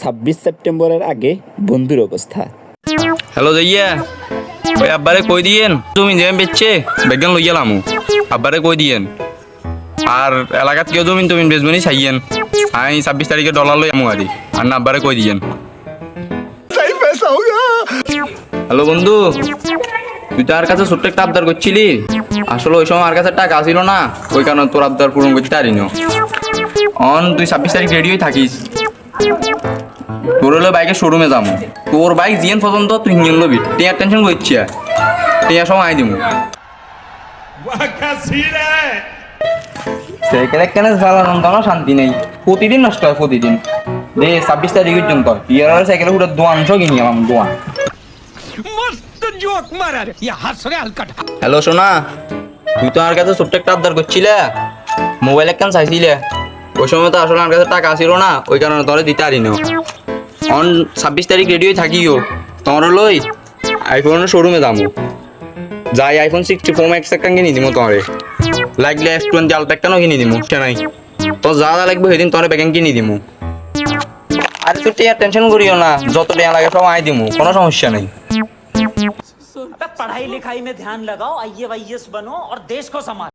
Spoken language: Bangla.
ছাব্বিশ সেপ্টেম্বরের আগে বন্ধুর অবস্থা। হ্যালো যাইয়া ওই আব্বারে কই দিয়েন? তুমি যেমন বেচছে, বেগান লই গেলাম আব্বারে কই দিয়েন? আর এলাকাত কেউ জমিন টমিন বেচবনি চাইয়েন? আমি ছাব্বিশ তারিখে ডলার লই আমু আদি। আর না আব্বারে কই দিয়েন? হ্যালো বন্ধু, তুই তো আর কাছে ছোট্ট একটা আবদার করছিলি। আসলে ওই সময় আর কাছে টাকা ছিল না, ওই কারণে তোর আবদার পূরণ করতে পারিনি অন, তুই ছাব্বিশ তারিখ রেডি হয়ে থাকিস। তোর হলে বাইকের শোরুমে যাব তোর বাইক জিয়েন পছন্দ তুই নিয়ে লবি। টিয়ার টেনশন করছি টিয়ার সব আই দিব শান্তি নেই। প্রতিদিন নষ্ট হয় প্রতিদিন। দে ছাব্বিশ তারিখ পর্যন্ত ইয়ার সাইকেল পুরো দোয়ানশো কিনি আমার দোয়ান। হ্যালো সোনা। তুই তো আমার কাছে ছোট্ট একটা আবদার করছিলে। মোবাইল একখান চাইছিলে। ওই সময় তো আসলে আমার কাছে টাকা ছিল না। ওই কারণে তোরে দিতে পারি অন ছাব্বিশ তারিখ রেডি হয়ে থাকিও তোমার লই আইফোনের শোরুমে যাবো যাই আইফোন সিক্সটি ফোর ম্যাক্স একটা কিনে দিমো তোমারে লাগলে এস টোয়েন্টি আলট্রা একটাও কিনে দিমো সে নাই তো যা যা লাগবে সেদিন তোরে ব্যাগেন কিনে দিমো আর তুই টেয়ার টেনশন করিও না যত টেয়া লাগে সব আই দিমু কোনো সমস্যা নেই अबे पढ़ाई लिखाई में ध्यान लगाओ आईए वाईएस बनो और देश को संभालो